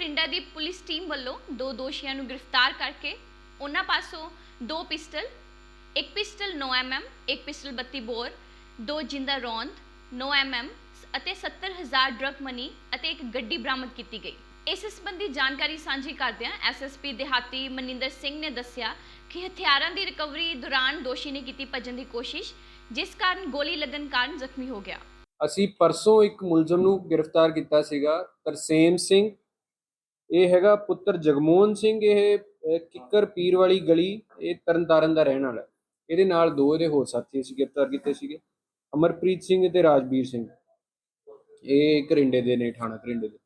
ਕਰਿੰਡਾ ਦੀ police team ਵੱਲੋਂ ਦੋ ਦੋਸ਼ੀਆਂ ਨੂੰ ਗ੍ਰਿਫਤਾਰ ਕਰਕੇ ਉਹਨਾਂ ਪਾਸੋਂ ਦੋ ਪਿਸਟਲ, ਇੱਕ ਪਿਸਟਲ 9 mm ਇੱਕ ਪਿਸਟਲ 32 ਬੋਰ, ਦੋ ਜਿੰਦਾ ਰੌਂਦ 9 mm ਅਤੇ 70000 ਡਰਗ ਮਨੀ ਅਤੇ ਇੱਕ ਗੱਡੀ ਬਰਾਮਦ ਕੀਤੀ ਗਈ। ਇਸ ਸੰਬੰਧੀ ਜਾਣਕਾਰੀ ਸਾਂਝੀ ਕਰਦਿਆਂ ਐਸਐਸਪੀ ਦਿਹਾਤੀ ਮਨਿੰਦਰ ਸਿੰਘ ਨੇ ਦੱਸਿਆ ਕਿ ਹਥਿਆਰਾਂ ਦੀ ਰਿਕਵਰੀ ਦੌਰਾਨ ਦੋਸ਼ੀ ਨੇ ਕੀਤੀ ਭੱਜਣ ਦੀ ਕੋਸ਼ਿਸ਼, ਜਿਸ ਕਾਰਨ ਗੋਲੀ ਲੱਗਣ ਕਾਰਨ ਜ਼ਖਮੀ ਹੋ ਗਿਆ। ਅਸੀਂ ਪਰਸੋਂ ਇੱਕ ਮੁਲਜ਼ਮ ਨੂੰ ਗ੍ਰਿਫਤਾਰ ਕੀਤਾ ਸੀਗਾ, ਤਰਸੇਮ ਸਿੰਘ ਇਹ ਹੈਗਾ ਪੁੱਤਰ ਜਗਮੋਹਨ ਸਿੰਘ ਇਹ ਕਿੱਕਰ ਪੀਰ ਵਾਲੀ ਗਲੀ ਇਹ ਤਰਨਤਾਰਨ ਦਾ ਰਹਿਣ ਵਾਲਾ ਇਹਦੇ ਨਾਲ ਦੋ ਇਹਦੇ ਹੋਰ ਸਾਥੀ ਅਸੀਂ ਗ੍ਰਿਫਤਾਰ ਕੀਤੇ ਸੀਗੇ ਅਮਰਪ੍ਰੀਤ ਸਿੰਘ ਤੇ ਰਾਜਵੀਰ ਸਿੰਘ। ਇਹ ਕਰਿੰਡੇ ਦੇ ਨੇ ਥਾਣਾ ਕਰਿੰਡੇ ਦੇ।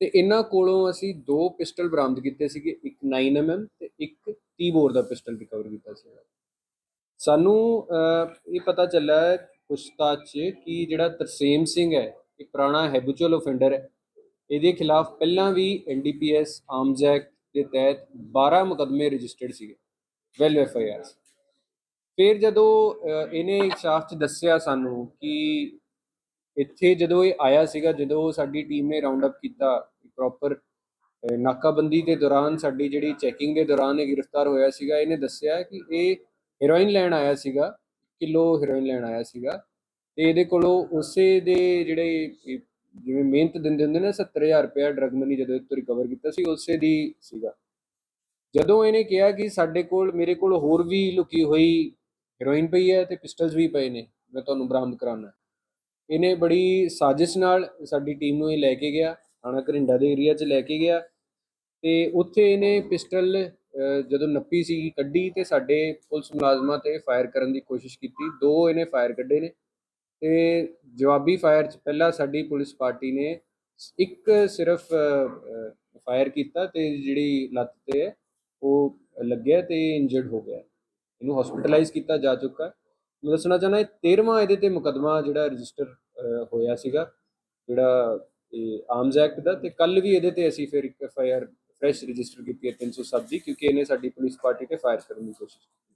ਤੇ ਇਹਨਾਂ ਕੋਲੋਂ ਅਸੀਂ ਦੋ ਪਿਸਟਲ ਬਰਾਮਦ ਕੀਤੇ ਸੀਗੇ ਇੱਕ 9mm ਤੇ ਇੱਕ 30 ਬੋਰ ਦਾ ਪਿਸਟਲ ਰਿਕਵਰ ਕੀਤਾ ਸੀਗਾ ਸਾਨੂੰ ਅਹ, ਇਹ ਪਤਾ ਚੱਲਿਆ ਹੈ ਪੁੱਛਤਾਛ 'ਚ ਕਿ ਜਿਹੜਾ ਤਰਸੇਮ ਸਿੰਘ ਹੈ ਇਹ ਪੁਰਾਣਾ ਹੈਬਿਚੁਅਲ ਆਫੈਂਡਰ ਹੈ। ਇਹਦੇ ਖਿਲਾਫ ਪਹਿਲਾਂ ਵੀ ਐਨਡੀਪੀਐਸ ਆਰਮਜ਼ ਐਕਟ ਦੇ ਤਹਿਤ 12 ਮੁਕਦਮੇ ਰਜਿਸਟਰਡ ਸੀਗੇ ਵੈਲ ਐਫ ਆਈ ਆਰ ਫਿਰ ਜਦੋਂ ਇਹਨੇ ਇੱਕ ਸ਼ਾਖ 'ਚ ਦੱਸਿਆ ਸਾਨੂੰ ਕਿ ਇੱਥੇ ਜਦੋਂ ਇਹ ਆਇਆ ਸੀਗਾ, ਜਦੋਂ ਸਾਡੀ ਟੀਮ ਨੇ ਰਾਉਂਡ ਅਪ ਕੀਤਾ ਪ੍ਰੋਪਰ ਨਾਕਾਬੰਦੀ ਦੇ ਦੌਰਾਨ ਸਾਡੀ ਜਿਹੜੀ ਚੈਕਿੰਗ ਦੇ ਦੌਰਾਨ ਇਹ ਗ੍ਰਿਫਤਾਰ ਹੋਇਆ ਸੀਗਾ, ਇਹਨੇ ਦੱਸਿਆ ਕਿ ਇਹ ਹੀਰੋਇਨ ਲੈਣ ਆਇਆ ਸੀਗਾ, ਕਿਲੋ ਹੀਰੋਇਨ ਲੈਣ ਆਇਆ ਸੀਗਾ। ਤੇ ਇਹਦੇ ਕੋਲੋਂ ਉਸੇ ਦੇ ਜਿਹੜੇ ਜਿਵੇਂ ਮਿਹਨਤ ਦਿੰਦੇ ਹੁੰਦੇ ਨੇ 70000 ਰੁਪਇਆ ਡਰਗ ਮਨੀ ਜਦੋਂ ਇਹ ਤੋਂ ਰਿਕਵਰ ਕੀਤਾ ਸੀ, ਉਸੇ ਦੀ ਸੀਗਾ। ਜਦੋਂ ਇਹਨੇ ਕਿਹਾ ਕਿ ਸਾਡੇ ਕੋਲ, ਮੇਰੇ ਕੋਲ ਹੋਰ ਵੀ ਲੁਕੀ ਹੋਈ ਹੈਰੋਇਨ ਪਈ ਹੈ ਤੇ ਪਿਸਟਲਸ ਵੀ ਪਏ ਨੇ, ਮੈਂ ਤੁਹਾਨੂੰ ਬਰਾਮਦ ਕਰਾਉਣਾ। ਇਹਨੇ ਬੜੀ ਸਾਜ਼ਿਸ਼ ਨਾਲ ਸਾਡੀ ਟੀਮ ਨੂੰ ਇਹ ਲੈ ਕੇ ਗਿਆ, ਥਾਣਾ ਘਰਿੰਡਾ ਦੇ ਏਰੀਆ 'ਚ ਲੈ ਕੇ ਗਿਆ ਤੇ ਉੱਥੇ ਇਹਨੇ ਪਿਸਟਲ ਜਦੋਂ ਨੱਪੀ ਸੀ ਕੱਢੀ ਤੇ ਸਾਡੇ ਪੁਲਿਸ ਮੁਲਾਜ਼ਮਾਂ ਤੇ ਫਾਇਰ ਕਰਨ ਦੀ ਕੋਸ਼ਿਸ਼ ਕੀਤੀ। ਦੋ ਇਹਨੇ ਫਾਇਰ ਕੱਢੇ ਨੇ। ਤੇ ਜਵਾਬੀ ਫਾਇਰ 'ਚ ਪਹਿਲਾਂ ਸਾਡੀ ਪੁਲਿਸ ਪਾਰਟੀ ਨੇ ਇੱਕ ਸਿਰਫ ਫਾਇਰ ਕੀਤਾ ਤੇ ਜਿਹੜੀ ਲੱਤ ਤੇ ਹੈ, ਉਹ ਲੱਗਿਆ ਤੇ ਇੰਜਰਡ ਹੋ ਗਿਆ। ਇਹਨੂੰ ਹਸਪੀਟਲਾਈਜ਼ ਕੀਤਾ ਜਾ ਚੁੱਕਾ ਹੈ। ਮੈਂ ਦੱਸਣਾ ਚਾਹੁੰਦਾ ਇਹ 13ਵਾਂ ਇਹਦੇ ਤੇ ਮੁਕਦਮਾ ਜਿਹੜਾ ਰਜਿਸਟਰ ਹੋਇਆ ਸੀਗਾ, ਜਿਹੜਾ ਇਹ ਆਰਮਜ਼ ਐਕਟ ਦਾ ਤੇ ਕੱਲ ਵੀ ਇਹਦੇ ਤੇ ਅਸੀਂ ਫਿਰ ਇੱਕ F I R fresh register ਕੀਤੀ ਹੈ 307 ਦੀ, ਕਿਉਂਕਿ ਇਹਨੇ ਸਾਡੀ ਪੁਲਿਸ ਪਾਰਟੀ ਤੇ ਫਾਇਰ ਕਰਨ ਦੀ ਕੋਸ਼ਿਸ਼ ਕੀਤੀ।